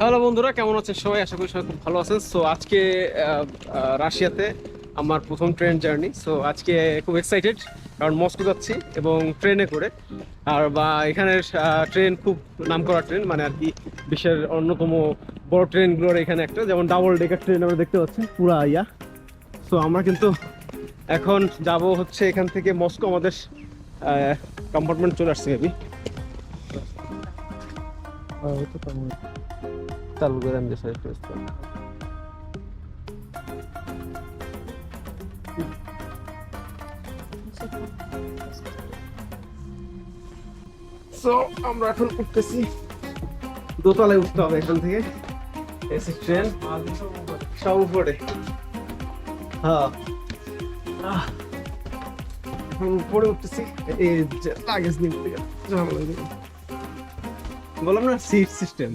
Hello বন্ধুরা, কেমন আছেন সবাই? আশা করি সবাই খুব ভালো আছেন। সো আজকে রাশিয়াতে আমার প্রথম ট্রেন জার্নি। সো আজকে খুব এক্সাইটেড কারণ মস্কো যাচ্ছি এবং ট্রেনে করে। আর বা এখানের ট্রেন খুব নামকরা ট্রেন মানে আর কি বিশ্বের অন্যতম বড় ট্রেনগুলোর এখানে একটা, যেমন ডাবল ডেকার ট্রেন আমরা দেখতে পাচ্ছি, পুরা ইয়া। সো আমরা কিন্তু এখন যাব হচ্ছে এখান থেকে মস্কো, আমাদের কম্পার্টমেন্ট চলে আসছে মেবি চালু করে আমি দেশের সো আমরা এখন উঠতেছি। দোতলায় উঠতে হবে এখান থেকে। AC train. সব উপরে হ্যাঁ উপরে উঠতেছি। এই লাগেজ নিয়ে। বললাম না সিট সিস্টেম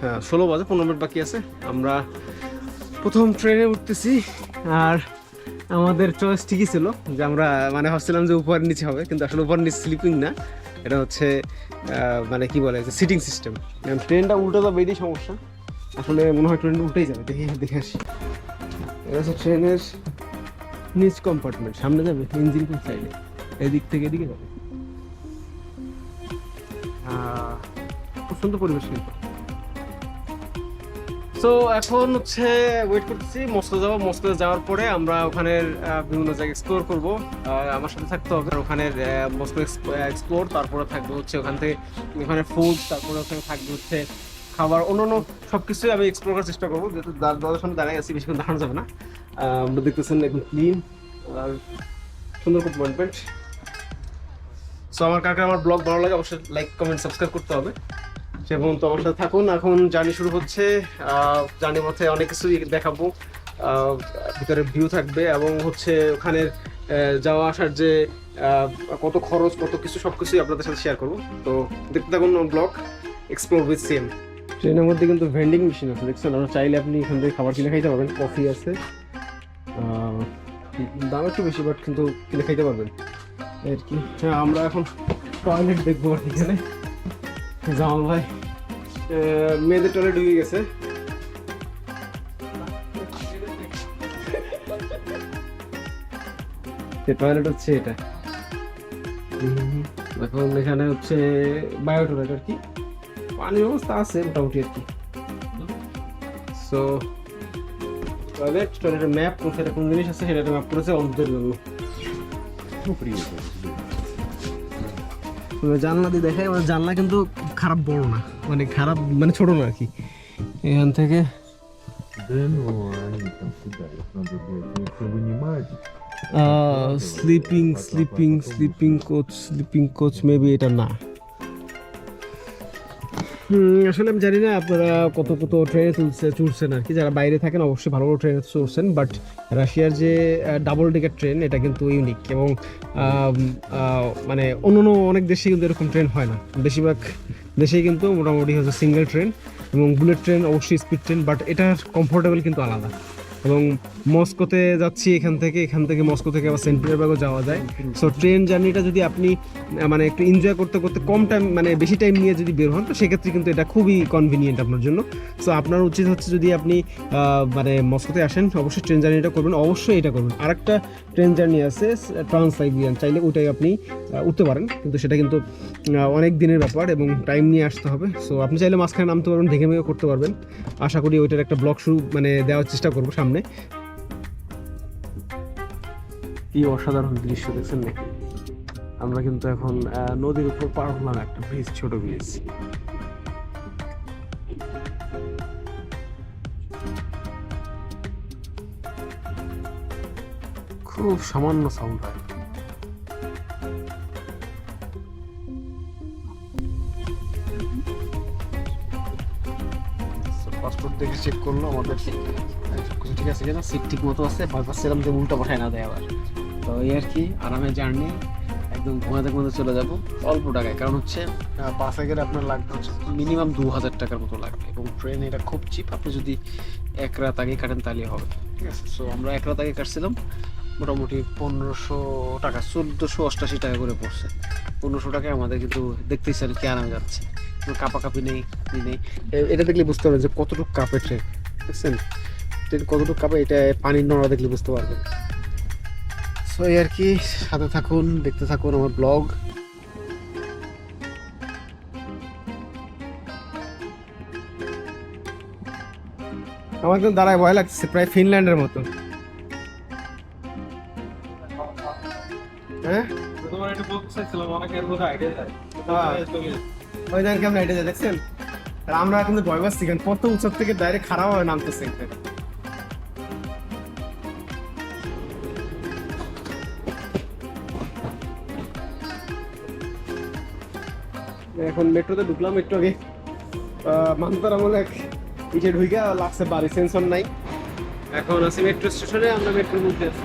হ্যাঁ ষোলো বাজে, পনেরো মিনিট বাকি আছে। আমরা প্রথম ট্রেনে উঠতেছি, আর আমাদের চয়েস ঠিকই ছিল যে আমরা মানে ভাবছিলাম যে উপর নিচে হবে, কিন্তু আসলে উপর নিচে স্লিপিং না। এটা হচ্ছে মানে কি বলে সিটিং সিস্টেম ট্রেনটা উল্টো যাবে এটাই সমস্যা। আসলে মনে হয় ট্রেনটা উল্টেই যাবে, দেখে দেখে আসি। এটা হচ্ছে ট্রেনের নিচ কম্পার্টমেন্ট সামনে যাবে ইঞ্জিন সাইডে এদিক থেকে এদিকে যাবে। খুব সুন্দর পরিবেশ কিন্তু। সো এখন হচ্ছে ওয়েট করতেছি মস্কো যাব। মস্কো যাওয়ার পরে আমরা ওখানের আহ, বিভিন্ন জায়গা এক্সপ্লোর করব। আমার সাথে থাকতে হবে। আর ওখানের মস্কো এক্সপ্লোর তারপরে থাকবে হচ্ছে ওখান থেকে ওখানে ফুড তারপরে ওখানে থাকবে হচ্ছে খাবার অন্যান্য সব কিছুই আমি এক্সপ্লোর করার চেষ্টা করব। যেহেতু দা- দাদার সামনে দাঁড়াই আছি বেশিক্ষণ দাঁড়ানো যাবে না। আমরা দেখতেছেন একদম ক্লিন আর সুন্দর কম্পার্টমেন্ট সো আমার কাকে আমার ব্লগ ভালো লাগে অবশ্যই লাইক কমেন্ট সাবস্ক্রাইব করতে হবে। এবং তো আমার সাথে থাকুন। এখন জার্নি শুরু হচ্ছে। জার্নির মধ্যে অনেক কিছুই দেখাবো। ভিতরে ভিউ থাকবে এবং হচ্ছে ওখানের আহ, যাওয়া আসার যে কত খরচ কত কিছু সব কিছুই আপনাদের সাথে শেয়ার করব। তো দেখতে থাকুন ব্লগ এক্সপ্লোর উইথ সেম ট্রেনের মধ্যে কিন্তু ভেন্ডিং মেশিন আছে দেখছেন? আমরা চাইলে আপনি এখান থেকে খাবার কিনে খাইতে পারবেন। কফি আছে। দাম একটু বেশি বাট কিন্তু কিনে খাইতে পারবেন। আর কি। হ্যাঁ আমরা এখন টয়লেট দেখব আর এখানে। জামাল ভাই মেয়েদের টয়লেট ঢুকে গেছে। টয়লেট হচ্ছে এটা। এখন এখানে হচ্ছে বায়ো টয়লেট আর কি। পানির অবস্থা আছে মোটামুটি আর কি। সো টয়লেট টয়লেটের ম্যাপ কোথায়, কোন জিনিস আছে সেটা ম্যাপ করেছে অন্ধের জন্য জানলা দিয়ে দেখায় মানে জানলা কিন্তু খারাপ বড় না। মানে খারাপ মানে ছোট না আর কি। এখান থেকে sleeping sleeping sleeping coach sleeping coach maybe এটা না। আসলে আমি জানি না আপনারা কত কত ট্রেনে তুলছে চড়ছেন আর কি। যারা বাইরে থাকেন অবশ্যই ভালো ভালো ট্রেনে চড়ছেন বাট রাশিয়ার যে ডাবল ডেকার ট্রেন এটা কিন্তু ইউনিক এবং মানে অন্য অন্য অনেক দেশে কিন্তু এরকম ট্রেন হয় না। বেশিরভাগ দেশেই কিন্তু মোটামুটি হচ্ছে সিঙ্গেল ট্রেন এবং বুলেট ট্রেন অবশ্যই স্পিড ট্রেন বাট এটার কমফোর্টেবল কিন্তু আলাদা। এবং মস্কোতে যাচ্ছি এখান থেকে এখান থেকে মস্কো থেকে আবার সেন্ট পিটারবার্গও যাওয়া যায়। সো ট্রেন জার্নিটা যদি আপনি মানে একটু এনজয় করতে করতে কম টাইম মানে বেশি টাইম নিয়ে যদি বের হন, তো সেক্ষেত্রে কিন্তু এটা খুবই কনভিনিয়েন্ট আপনার জন্য। সো আপনার উচিত হচ্ছে যদি আপনি মানে মস্কোতে আসেন, অবশ্যই ট্রেন জার্নিটা করবেন, অবশ্যই এটা করবেন। আরেকটা ট্রেন জার্নি আছে ট্রান্স সাইবিয়ান চাইলে ওইটাই আপনি উঠতে পারেন। কিন্তু সেটা কিন্তু অনেক দিনের ব্যাপার এবং টাইম নিয়ে আসতে হবে। সো আপনি চাইলে মাঝখানে নামতে পারবেন ভেঙে ভেঙে করতে পারবেন। আশা করি ওইটার একটা ব্লগ শুরু মানে দেওয়ার চেষ্টা করব সামনে। কি অসাধারণ দৃশ্য দেখছেন নাকি আমরা কিন্তু এখন নদীর উপর পার হলাম একটা ব্রিজ ছোট ব্রিজ খুব সামান্য সাউন্ড হয়। পাসপোর্ট দেখে চেক করল আমাদের। ঠিক আছে কিনা? সিট ঠিক মতো আছে, ভয় পাচ্ছিলাম যে উল্টা পাঠায় না দেয় আবার। তো এই আর কি, আরামে জার্নি একদম ঘুমাতে ঘুমাতে চলে যাব, অল্প টাকায়। কারণ হচ্ছে বাসে গেলে আপনার লাগবে হচ্ছে মিনিমাম দু হাজার টাকার মতো লাগবে। এবং ট্রেন এটা খুব চিপ আপনি যদি এক রাত আগে কাটেন তাহলে হবে। ঠিক আছে? সো আমরা এক রাত আগে কাটছিলাম, মোটামুটি পনেরোশো টাকা, চোদ্দোশো অষ্টাশি টাকা করে পড়ছে। পনেরোশো টাকায় আমাদের কিন্তু দেখতেই চান কি আরামে যাচ্ছে। কাপাকাপি নেই নেই। এটা দেখলে বুঝতে পারবেন যে কতটুকু কাপে ট্রেন বুঝছেন ট্রেন কতটুকু কাপে এটা পানির নড়া দেখলে বুঝতে পারবেন। সো এই আর কি সাথে থাকুন দেখতে থাকুন আমার ব্লগ। আমার কিন্তু দাঁড়ায় ভয় লাগছে প্রায় ফিনল্যান্ডের মতো। হ্যাঁ? হ্যাঁ। ওই কেমন এটা দেখছেন? আমরা কিন্তু ভয় পাচ্ছি কত উঁচার থেকে ডাইরেক্ট খারাপ হয়ে নামতেছে এখন মেট্রোতে ঢুকলাম একটু আগে। মানতার আমলে ইটে ঢুকে লাগছে, বাড়ি সেন্সন নাই। এখন আছি মেট্রো স্টেশনে, আমরা মেট্রো মধ্যে আছি।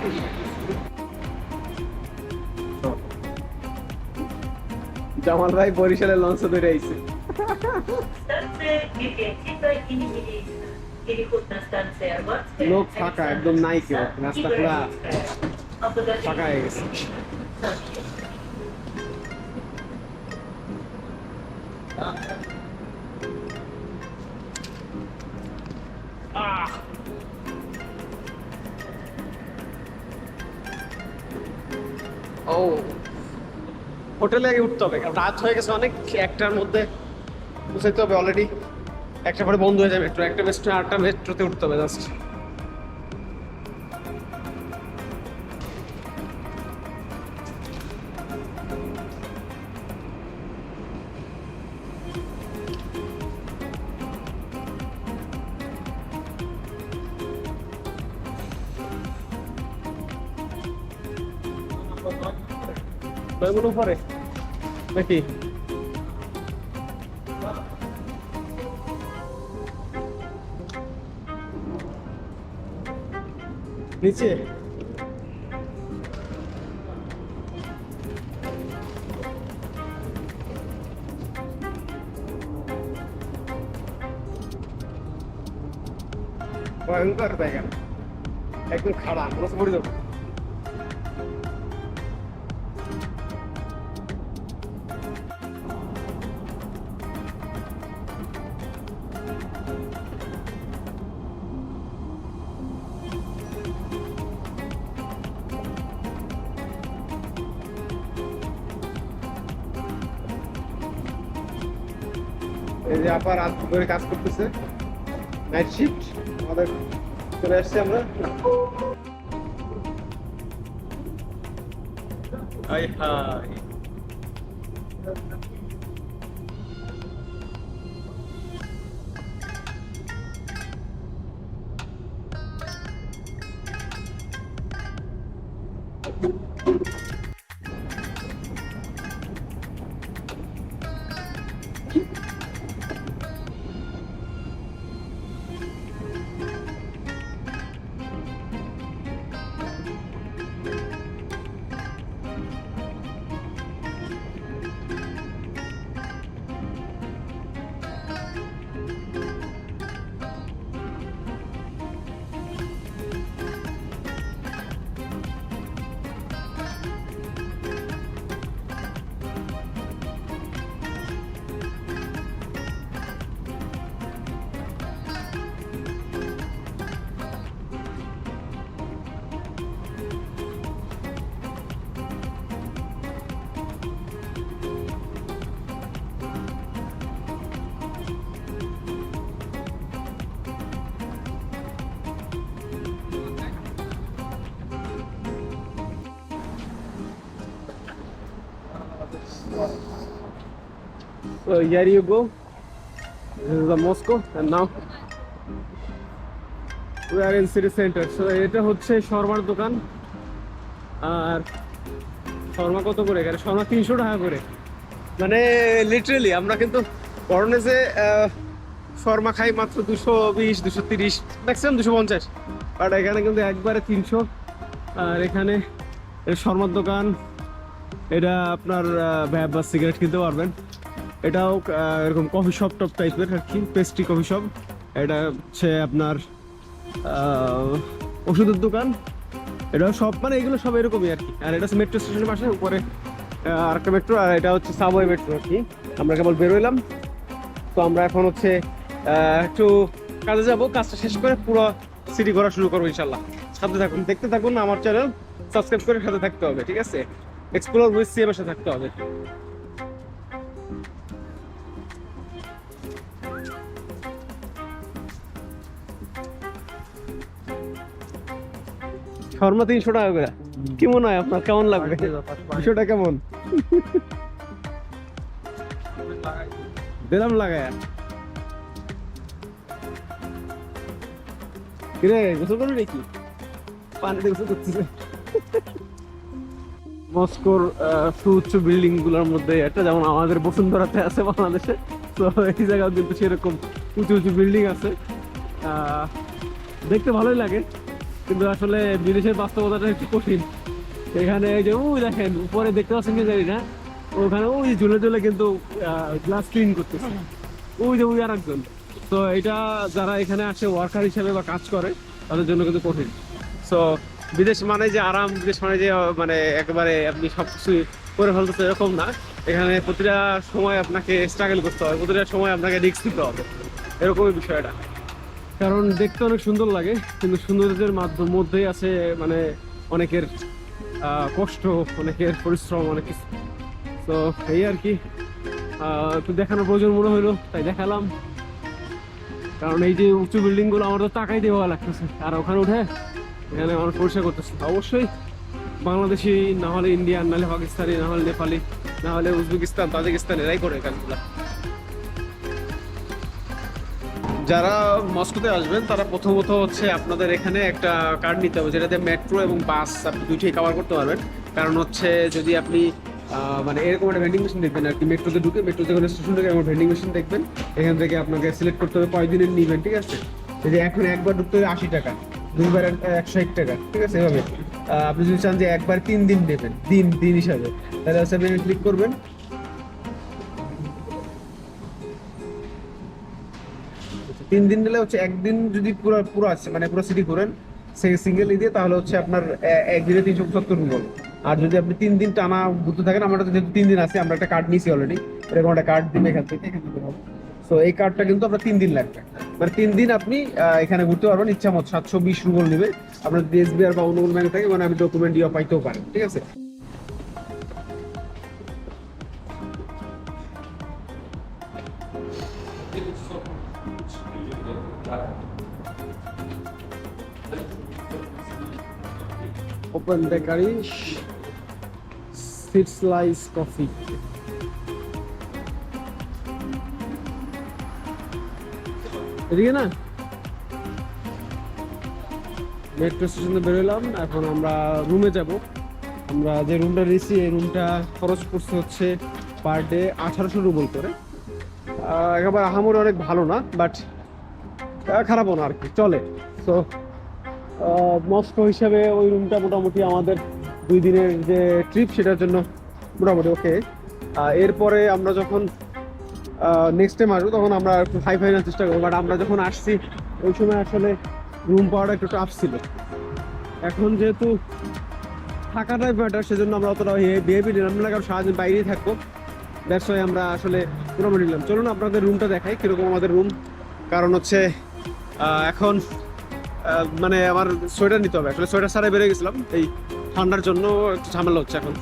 জামাল ভাই বরিশালে লঞ্চে ধরে আইছে। লোক ফাঁকা, একদম নাই কেউ। রাস্তা পুরা ফাঁকা হয়ে গেছে। ও। হোটেলে আগে উঠতে হবে রাত হয়ে গেছে অনেক, একটার মধ্যে বুঝাইতে হবে অলরেডি একটা পরে বন্ধ হয়ে যাবে মেট্রো একটা মেট্রো আটটা মেট্রোতে উঠতে হবে জাস্ট কয়গুলো উপরে? নাকি নিচে। ভয়ঙ্কর জায়গা একদম খাড়া মনে পড়ে যাব এই যে আপার রাত ধরে কাজ করতেছে। নাইট শিফট আমাদের চলে এসেছি আমরা। Hi hi. So here you go. This is the Moscow and now we are in city center. So, এটা হচ্ছে শর্মার দোকান। আর শর্মা কত করে এখানে? শর্মা তিনশো টাকা করে। মানে লিটারেলি আমরা কিন্তু বরনেজে শর্মা খাই মাত্র দুশো বিশ, দুশো তিরিশ ম্যাক্সিমাম দুশো পঞ্চাশ। বাট এখানে কিন্তু একবারে তিনশো। আর এখানে শর্মার দোকান। এটা আপনার ভ্যাব বা সিগারেট কিনতে পারবেন। এটাও এরকম কফি শপ টপ টাইপের আর কি পেস্ট্রি কফি শপ এটা হচ্ছে আপনার ওষুধের দোকান। এটা সব মানে এগুলো সব এরকমই আর কি। আর এটা হচ্ছে মেট্রো স্টেশনের পাশে উপরে আহ, আরেকটা মেট্রো আর এটা হচ্ছে সাবওয়ে মেট্রো আর কি। আমরা কেবল বেরোইলাম। তো আমরা এখন হচ্ছে একটু কাজে যাব। কাজটা শেষ করে পুরো সিটি ঘোরা শুরু করব ইনশাল্লাহ সাথে থাকুন দেখতে থাকুন আমার চ্যানেল সাবস্ক্রাইব করে সাথে থাকতে হবে ঠিক আছে? এক্সপ্লোর উইথ সিএম এর সাথে থাকতে হবে। শর্মা তিনশো টাকা করে। কি মনে হয় আপনার? কেমন লাগবে? বিষয়টা কেমন? দিলাম লাগায়। কিরে গোসল করবি নাকি? পানিতে গোসল করতেছে। মস্কোর সুউচ্চ বিল্ডিংগুলোর মধ্যে একটা যেমন আমাদের বসুন্ধরাতে আছে বাংলাদেশে। তো এই জায়গাও কিন্তু সেরকম উঁচু উঁচু বিল্ডিং আছে। আহ, দেখতে ভালোই লাগে। কিন্তু আসলে বিদেশের বাস্তবতাটা একটু কঠিন। এখানে যে ওই দেখেন, উপরে দেখতে পাচ্ছেন কি জানি না? ওখানে ওই ঝুলে ঝুলে কিন্তু গ্লাস ক্লিন করতেছে। ওই যে ওই আর একজন তো এটা যারা এখানে আসে ওয়ার্কার হিসেবে বা কাজ করে, তাদের জন্য কিন্তু কঠিন। সো বিদেশ মানে যে আরাম, বিদেশ মানে যে মানে একেবারে আপনি সব কিছু করে ফেলতেছে এরকম না। এখানে প্রতিটা সময় আপনাকে স্ট্রাগল করতে হবে প্রতিটা সময় আপনাকে রিস্ক নিতে হবে। এরকমই বিষয়টা। কারণ দেখতে অনেক সুন্দর লাগে, কিন্তু সৌন্দর্যের মাধ্যম মধ্যেই আছে মানে অনেকের কষ্ট, অনেকের পরিশ্রম, অনেক কিছু। তো এই আর কি। একটু দেখানোর প্রয়োজন মনে হলো তাই দেখালাম। কারণ এই যে উঁচু বিল্ডিংগুলো আমার তো তাকাই দেওয়া লাগতেছে। আর ওখানে উঠে এখানে মানুষ পরিষ্কার করতেছে। অবশ্যই বাংলাদেশি না হলে ইন্ডিয়ান নাহলে পাকিস্তানি, না হলে নেপালি, না হলে উজবেকিস্তান, তাজিকিস্তান, এরাই করে কাজগুলা যারা মস্কোতে আসবেন, তারা প্রথমত হচ্ছে আপনাদের এখানে একটা কার্ড নিতে হবে, যেটাতে মেট্রো এবং বাস আপনি দুইটাই কভার করতে পারবেন। কারণ হচ্ছে যদি আপনি মানে এরকম একটা ভেন্ডিং মেশিন দেখবেন আর কি মেট্রোতে ঢুকে মেট্রোতে কোনো স্টেশন থেকে এরকম ভেন্ডিং মেশিন দেখবেন, এখান থেকে আপনাকে সিলেক্ট করতে হবে কয়দিনের নিবেন, ঠিক আছে? যদি এখন একবার ঢুকতে হবে আশি টাকা, দুইবার একশো এক টাকা, ঠিক আছে এভাবে। আপনি যদি চান যে একবার তিন দিন নেবেন, দিন দিন হিসাবে, তাহলে হচ্ছে আপনি ক্লিক করবেন। তিন দিন নিলে হচ্ছে একদিন যদি পুরো পুরো আছে মানে পুরো সিটি ঘুরেন, সেই সিঙ্গেল দিয়ে তাহলে হচ্ছে আপনার একদিনে তিনশো পঁচাত্তর রুবল আর যদি আপনি তিন দিন টানা ঘুরতে থাকেন, আমরা যেহেতু তিন দিন আছে, আমরা একটা কার্ড নিয়েছি অলরেডি এরকম একটা কার্ড দিন এখান থেকে তো এই কার্ডটা কিন্তু আপনার তিন দিন লাগবে। মানে তিন দিন আপনি এখানে ঘুরতে পারবেন, ইচ্ছা মতো সাতশো বিশ রুবল নেবে। আপনার এসবিআর বা অন্য কোনো ব্যাংক থাকে মানে আমি ডকুমেন্ট দিয়ে পাইতেও পারেন, ঠিক আছে? Open bakery seat slice coffee এদিকে না? মেট্রো স্টেশনে বেরোলাম, এখন আমরা রুমে যাব। আমরা যে রুমটা নিয়েছি এই রুমটা খরচ পড়ছে হচ্ছে পার ডে আঠারোশো রুবল করে। একেবারে আহামরি অনেক ভালো না বাট খারাপও না আর কি, চলে। তো মস্কো হিসাবে ওই রুমটা মোটামুটি আমাদের দুই দিনের যে ট্রিপ সেটার জন্য মোটামুটি ওকে এরপরে আমরা যখন নেক্সট টাইম আসব তখন আমরা একটু হাই ফাই নেওয়ার চেষ্টা করব। বাট আমরা যখন আসছি, ওই সময় আসলে রুম পাওয়াটা একটু টাফ ছিল। এখন যেহেতু থাকাটাই ব্যাটার সেজন্য আমরা অতটা বিহেভি নিলাম না, কারণ সারাদিন বাইরেই থাকব। ওয়াই আমরা আসলে মোটামুটি নিলাম। চলুন আপনাদের রুমটা দেখাই, কীরকম আমাদের রুম কারণ হচ্ছে এখন মানে আমার সোয়েটার নিতে হবে। আসলে সোয়েটার ছাড়াই বেরিয়ে গেছিলাম। এই ঠান্ডার জন্য একটু ঝামেলা হচ্ছে এখন।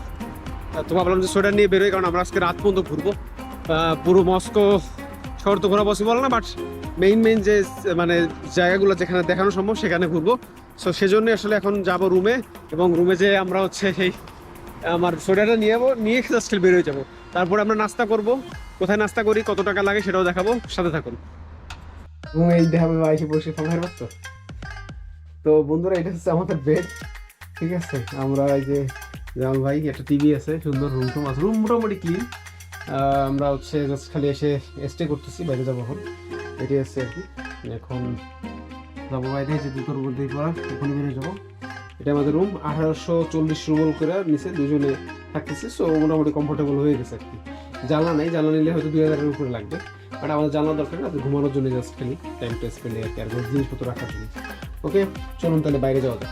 তো ভাবলাম যে সোয়েটার নিয়ে বেরোই, কারণ আমরা আজকে রাত পর্যন্ত ঘুরবো। পুরো মস্কো শহর তো ঘোরা পসিবল না বাট মেইন মেইন যে মানে জায়গাগুলো যেখানে দেখানো সম্ভব, সেখানে ঘুরবো। সো সেজন্য আসলে এখন যাব রুমে এবং রুমে যে আমরা হচ্ছে সেই আমার সোয়েটারটা নিয়ে যাব, নিয়ে জাস্ট বেরোয় যাব। তারপরে আমরা নাস্তা করব। কোথায় নাস্তা করি, কত টাকা লাগে সেটাও দেখাবো। সাথে থাকুন। এবং এই দেখাবে বা এসে বসে ফোনের তো তো বন্ধুরা, এটা হচ্ছে আমাদের বেড ঠিক আছে? আমরা এই যে জামাল ভাই, একটা টিভি আছে, সুন্দর রুম টুম আছে রুম মোটামুটি ক্লিন আমরা হচ্ছে জাস্ট খালি এসে স্টে করতেছি, বাইরে যাব এখন। এটাই আছে আর কি। এখন যাব বাইরে, যে দুটোর মধ্যেই পড়া এখন বেরিয়ে যাব। এটা আমাদের রুম আঠারোশো চল্লিশ রুবল করে নিচে দুজনে থাকতেছি সো মোটামুটি কমফোর্টেবল হয়ে গেছে আর কি। জানলা নেই জানলা নিলে হয়তো দুই হাজারের উপরে লাগবে। বাট আমাদের জানলা দরকার না ঘুমানোর জন্য জাস্ট খালি টাইম টু স্পেন্ড আর কি আর জিনিসপত্র রাখার জন্য ওকে চলুন তাহলে বাইরে যাওয়া যাক।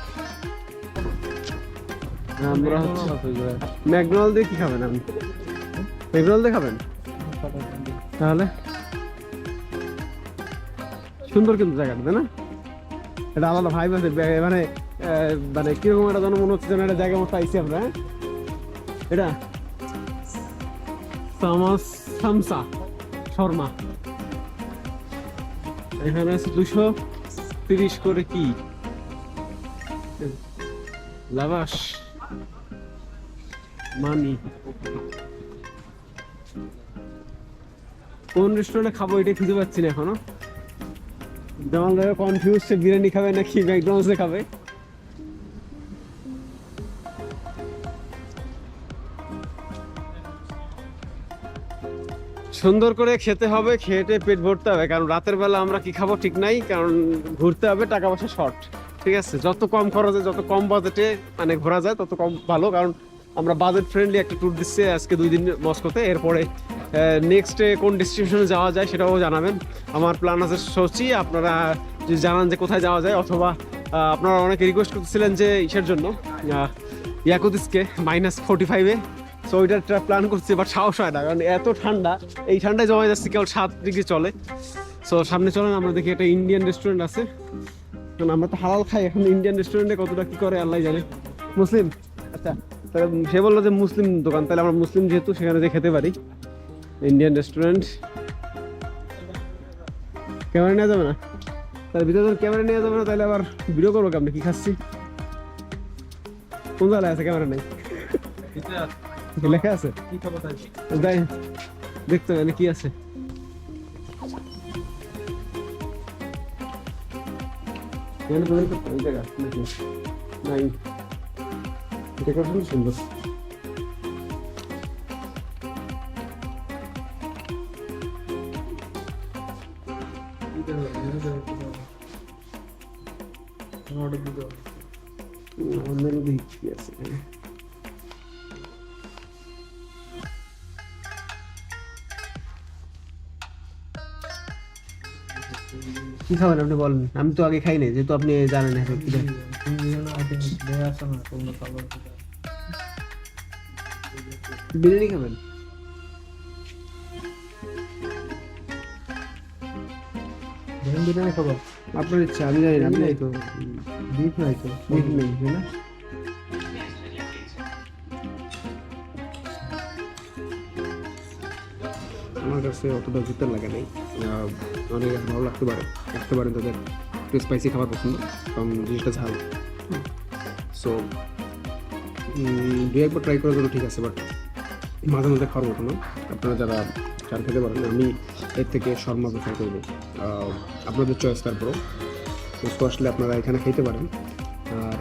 আমরা হচ্ছে ম্যাকডোনাল্ড দিয়ে কি খাবেন আপনি? ম্যাকডোনাল্ড দিয়ে খাবেন? তাহলে? সুন্দর কিন্তু জায়গাটা তাই না? এটা আলাদা ভাই আছে মানে মানে কীরকম একটা যেন মনে হচ্ছে যেন একটা জায়গা মতো আইসি আমরা হ্যাঁ? এটা? সামাস সামসা। শর্মা। এখানে আছে দুশো তিরিশ করে কি? লাভাস মানি। কোন রেস্টুরেন্টে খাব এটা খুঁজে পাচ্ছি না এখনও। যেমন কনফিউজ সে বিরিয়ানি খাবে নাকি ম্যাকডোনাল্ডসে খাবে। সুন্দর করে খেতে হবে খেটে পেট ভরতে হবে কারণ রাতের বেলা আমরা কি খাব ঠিক নাই কারণ ঘুরতে হবে টাকা পয়সা শর্ট ঠিক আছে? যত কম খরচে যত কম বাজেটে মানে ঘোরা যায় তত কম ভালো কারণ আমরা বাজেট ফ্রেন্ডলি একটা ট্যুর দিচ্ছি আজকে দুই দিন মস্কোতে এরপরে নেক্সটে কোন ডেস্টিনেশনে যাওয়া যায় সেটাও জানাবেন। আমার প্ল্যান আছে সচি আপনারা যদি জানান যে কোথায় যাওয়া যায় অথবা আপনারা অনেকে রিকোয়েস্ট করতেছিলেন যে ইসের জন্য আহ, ইয়াকুতিসকে মাইনাস ফোর্টি ফাইভে সো ওইটা একটা প্ল্যান করছি বাট সাহস হয় না, কারণ এত ঠান্ডা, এই ঠান্ডায় জমা যাচ্ছে কেবল সাত ডিগ্রি চলে। সো সামনে চলেন, আমরা দেখি একটা ইন্ডিয়ান রেস্টুরেন্ট আছে। কারণ আমরা তো হালাল খাই, এখন ইন্ডিয়ান রেস্টুরেন্টে কতটা কী করে আল্লাহ জানে। মুসলিম? আচ্ছা তাহলে সে বলল যে মুসলিম দোকান, তাহলে আমরা মুসলিম যেহেতু, সেখানে যে খেতে পারি। ইন্ডিয়ান রেস্টুরেন্ট ক্যামেরা নেওয়া যাবে না? তাহলে ভিতরে যখন ক্যামেরা নেওয়া যাবে না, তাহলে আবার ভিডিও করব কেমন, কি খাচ্ছি? কোন জায়গায় আছে ক্যামেরা নেই? লেখা আছে? যাই দেখতে হবে কি আছে? জায়গা নাকি? নাই। ডেকোরেশন সুন্দর। কি খাবেন আপনি বলেন? আমি তো আগে খাই নাই যেহেতু আপনি জানেন না কি। বিরিয়ানি খাবেন? বিরিয়ানি খাব। আপনার ইচ্ছা আমি জানি না আমি নাই তো। বিফ নাই তো বিফ নেই না? আমার কাছে অতটা জুতের লাগে নাই। অনেক ভালো লাগতে পারে লাগতে পারে তাদের একটু স্পাইসি খাবার পছন্দ, কারণ জিনিসটা ঝাল। সো দু একবার ট্রাই করার জন্য ঠিক আছে বাট মাঝে মাঝে খাওয়ার মতো না। আপনারা যারা চান খেতে পারেন, আমি এর থেকে শর্মা প্রেফার করব। আপনাদের চয়েস তারপরও। মস্কো আসলে আপনারা এখানে খেতে পারেন। আর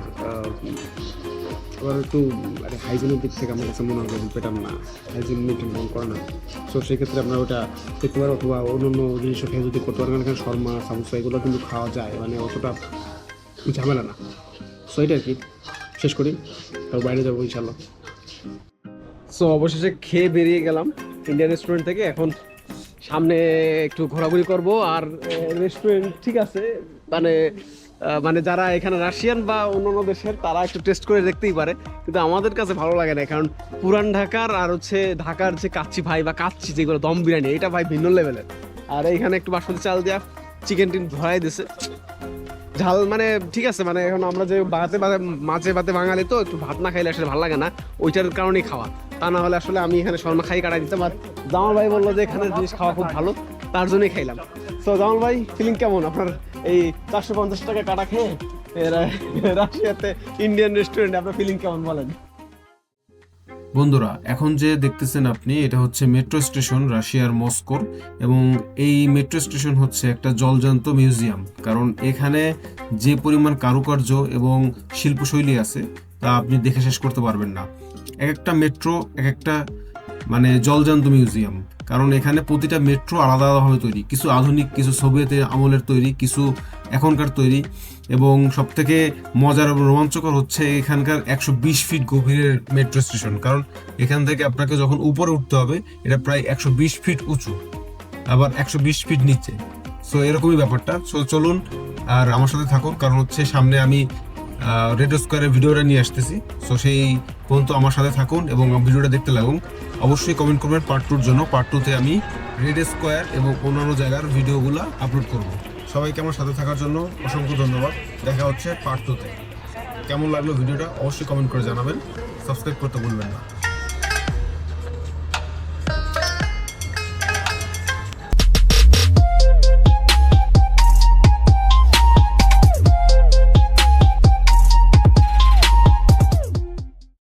আবার একটু মানে হাইজিনের দিক থেকে আমার কাছে মনে হয় বেটার না হাইজিন মেনটেন করে না। সো সেক্ষেত্রে আপনারা ওটা দেখতে পারেন অথবা অন্য অন্য জিনিসও খেয়ে যদি করতে পারেন এখানে শর্মা, সামোসা, এগুলো কিন্তু খাওয়া যায় মানে অতটা ঝামেলা না। সো এটা আর কি। শেষ করি, তারপর বাইরে যাব ইনশাল্লাহ সো অবশেষে খেয়ে বেরিয়ে গেলাম ইন্ডিয়ান রেস্টুরেন্ট থেকে। এখন সামনে একটু ঘোরাঘুরি করব। আর রেস্টুরেন্ট ঠিক আছে মানে মানে যারা এখানে রাশিয়ান বা অন্যান্য দেশের, তারা একটু টেস্ট করে দেখতেই পারে। কিন্তু আমাদের কাছে ভালো লাগে না, কারণ পুরান ঢাকার আর হচ্ছে ঢাকার যে কাচ্চি ভাই বা কাচ্চি যেগুলো দম বিরিয়ানি, এটা ভাই ভিন্ন লেভেলের আর এইখানে একটু বাসমতি চাল দেওয়া চিকেন টিন ধরাই দিছে। ঝাল মানে ঠিক আছে মানে এখন আমরা যে বাতে বাতে মাঝে বাতে বাঙালি তো, একটু ভাত না খাইলে আসলে ভালো লাগে না, ওইটার কারণেই খাওয়া। তা না হলে আসলে আমি এখানে শর্মা খাই কাটাই দিতাম, আর জামাল ভাই বলল যে এখানে জিনিস খাওয়া খুব ভালো, তার জন্যই খাইলাম। তো জামাল ভাই ফিলিং কেমন? আপনার এই চারশো পঞ্চাশ টাকা কাটা খেয়ে রাশিয়াতে ইন্ডিয়ান রেস্টুরেন্টে আপনার ফিলিং কেমন বলেন? বন্ধুরা, এখন যে দেখতেছেন আপনি, এটা হচ্ছে মেট্রো স্টেশন রাশিয়ার মস্কোর এবং এই মেট্রো স্টেশন হচ্ছে একটা জলজান্ত মিউজিয়াম কারণ এখানে যে পরিমাণ কারুকার্য এবং শিল্পশৈলী আছে, তা আপনি দেখে শেষ করতে পারবেন না। এক একটা মেট্রো এক একটা মানে জলজান্ত মিউজিয়াম কারণ এখানে প্রতিটা মেট্রো আলাদা আলাদাভাবে তৈরি। কিছু আধুনিক, কিছু সোভিয়েতের আমলের তৈরি, কিছু এখনকার তৈরি এবং সব থেকে মজার এবং রোমাঞ্চকর হচ্ছে এখানকার একশো বিশ ফিট গভীরের মেট্রো স্টেশন কারণ এখান থেকে আপনাকে যখন উপরে উঠতে হবে, এটা প্রায় একশো বিশ ফিট উঁচু, আবার একশো বিশ ফিট নিচে। সো এরকমই ব্যাপারটা। সো চলুন আর আমার সাথে থাকুন, কারণ হচ্ছে সামনে আমি রেড স্কোয়ারের ভিডিওটা নিয়ে আসতেছি। সো সেই পর্যন্ত আমার সাথে থাকুন এবং ভিডিওটা দেখতে লাগুন। অবশ্যই কমেন্ট করবেন পার্ট টুর জন্য। পার্ট টুতে আমি রেড স্কোয়ার এবং অন্যান্য জায়গার ভিডিওগুলো আপলোড করব। সবাইকে আমার সাথে থাকার জন্য অসংখ্য ধন্যবাদ। দেখা হচ্ছে পার্ট টুতে কেমন লাগল ভিডিওটা? অবশ্যই কমেন্ট করে জানাবেন। সাবস্ক্রাইব করতে ভুলবেন না।